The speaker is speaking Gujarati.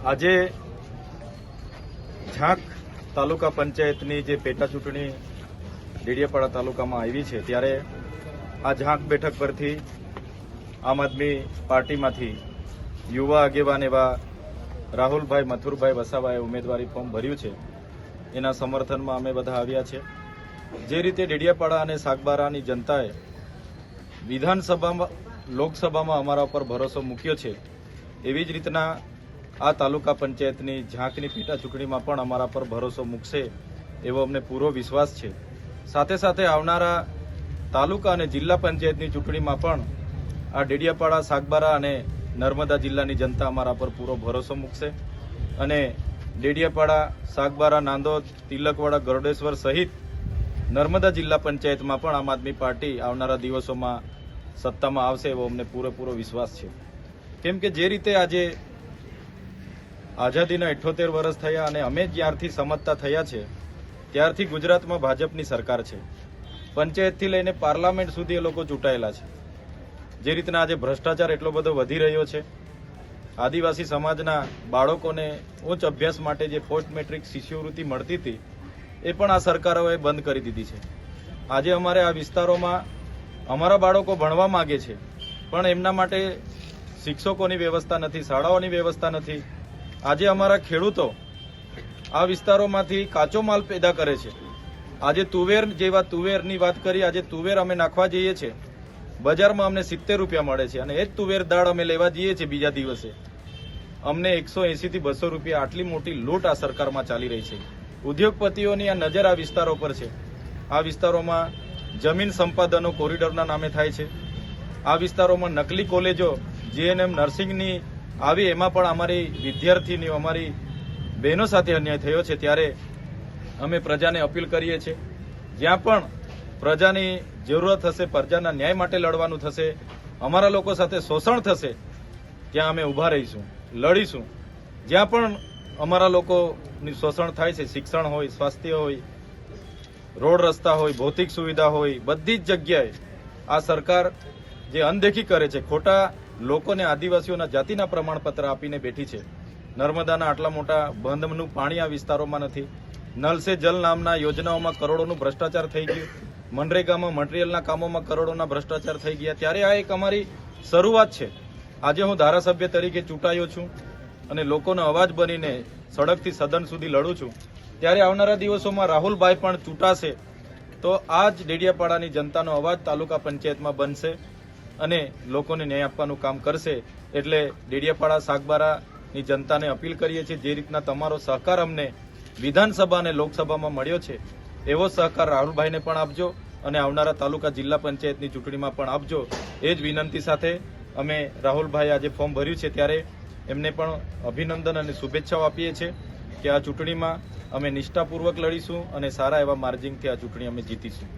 આજે ઝાંક તાલુકા પંચાયતની જે પેટા ચૂંટણી ડેડિયાપાડા તાલુકામાં આવી છે, ત્યારે આ ઝાંક બેઠક પરથી આમ આદમી પાર્ટીમાંથી યુવા આગેવાન એવા રાહુલભાઈ, મથુરભાઈ વસાવાએ ઉમેદવારી ફોર્મ ભર્યું છે. એના સમર્થનમાં અમે બધા આવ્યા છે. જે રીતે ડેડિયાપાડા અને સાગબારાની જનતાએ વિધાનસભામાં, લોકસભામાં અમારા ઉપર ભરોસો મૂક્યો છે, એવી જ રીતના આ તાલુકા પંચાયતની ઝાંકની પેટા ચૂંટણીમાં પણ અમારા પર ભરોસો મૂકશે એવો અમને પૂરો વિશ્વાસ છે. સાથે સાથે આવનારા તાલુકા અને જિલ્લા પંચાયતની ચૂંટણીમાં પણ આ ડેડિયાપાડા, સાગબારા અને નર્મદા જિલ્લાની જનતા અમારા પર પૂરો ભરોસો મૂકશે અને ડેડિયાપાડા, સાગબારા, નાંદોદ, તિલકવાડા, ગરડેશ્વર સહિત નર્મદા જિલ્લા પંચાયતમાં પણ આમ આદમી પાર્ટી આવનારા દિવસોમાં સત્તામાં આવશે એવો અમને પૂરેપૂરો વિશ્વાસ છે. કેમ કે જે રીતે આજે આઝાદીના અઠ્યોતેર વર્ષ થયા અને અમે જ્યારથી સમજતા થયા છે. ત્યારથી ગુજરાતમાં ભાજપની સરકાર છે. પંચાયતથી લઈને પાર્લામેન્ટ સુધી એ લોકો ચૂંટાયેલા છે. જે રીતના આજે ભ્રષ્ટાચાર એટલો બધો વધી રહ્યો છે. આદિવાસી સમાજના બાળકોને ઉચ્ચ અભ્યાસ માટે જે પોસ્ટ મેટ્રિક શિષ્યવૃત્તિ મળતી હતી, એ પણ આ સરકારોએ બંધ કરી દીધી છે. આજે અમારે આ વિસ્તારોમાં અમારા બાળકો ભણવા માગે છે, પણ એમના માટે શિક્ષકોની વ્યવસ્થા નથી, શાળાઓની વ્યવસ્થા નથી. આજે અમારા ખેડૂતો આ વિસ્તારોમાંથી કાચો માલ પેદા કરે છે. આજે તુવેર જેવા તુવેરની વાત કરી, આજે તુવેર અમે નાખવા જઈએ છીએ. બજારમાં અમને સિત્તેર રૂપિયા મળે છે અને એ જ તુવેર દાળ અમે લેવા જઈએ છીએ બીજા દિવસે. અમને એકસો એસીથી બસો રૂપિયા આટલી મોટી લૂંટ આ સરકારમાં ચાલી રહી છે. ઉદ્યોગપતિઓની આ નજર આ વિસ્તારો પર છે. આ વિસ્તારોમાં જમીન સંપાદનો કોરિડોરના નામે થાય છે. આ વિસ્તારોમાં નકલી કોલેજો જીએનએમ નર્સિંગની આવી એમાં પણ અમારી વિદ્યાર્થીની, અમારી બહેનો સાથે અન્યાય થયો છે. ત્યારે અમે પ્રજાને અપીલ કરીએ છીએ, જ્યાં પણ પ્રજાની જરૂરત હશે, પ્રજાના ન્યાય માટે લડવાનું થશે, અમારા લોકો સાથે શોષણ થશે, ત્યાં અમે ઊભા રહીશું, લડીશું. જ્યાં પણ અમારા લોકોની શોષણ થાય છે, શિક્ષણ હોય, સ્વાસ્થ્ય હોય, રોડ રસ્તા હોય, ભૌતિક સુવિધા હોય, બધી જ જગ્યાએ આ સરકાર જે અનદેખી કરે છે, ખોટા લોકોને આદિવાસીઓના જાતિના પ્રમાણપત્ર આપીને બેઠી છે. નર્મદાના આટલા મોટા બંધનું પાણી આ વિસ્તારોમાં નથી. નલ સે જલ નામના યોજનાઓમાં કરોડોનું ભ્રષ્ટાચાર થઈ ગયું. મનરેગામાં, મટીરિયલના કામોમાં કરોડોના ભ્રષ્ટાચાર થઈ ગયા. ત્યારે આ એક અમારી શરૂઆત છે. આજે હું ધારાસભ્ય તરીકે ચૂંટાયો છું અને લોકોનો અવાજ બનીને સડકથી સદન સુધી લડું છું. ત્યારે આવનારા દિવસોમાં રાહુલભાઈ પણ ચૂંટાશે તો આ જ ડેડિયાપાડાની જનતાનો અવાજ તાલુકા પંચાયતમાં બનશે. અને લોકોને ન્યાય આપવાનું કામ કરશે એટલે ડેડિયાપાડા સાગબારાની જનતાને અપીલ કરીએ છીએ જે રીતના તમારો સહકાર અમને વિધાનસભા અને લોકસભામાં મળ્યો છે, એવો સહકાર રાહુલભાઈને પણ આપજો અને આવનારા તાલુકા જિલ્લા પંચાયતની ચૂંટણીમાં પણ આપજો. એ જ વિનંતી સાથે અમે રાહુલભાઈ આજે ફોર્મ ભર્યું છે ત્યારે એમને પણ અભિનંદન અને શુભેચ્છાઓ આપીએ છીએ કે આ ચૂંટણીમાં અમે નિષ્ઠાપૂર્વક લડીશું અને સારા એવા માર્જિંગથી આ ચૂંટણી અમે જીતીશું.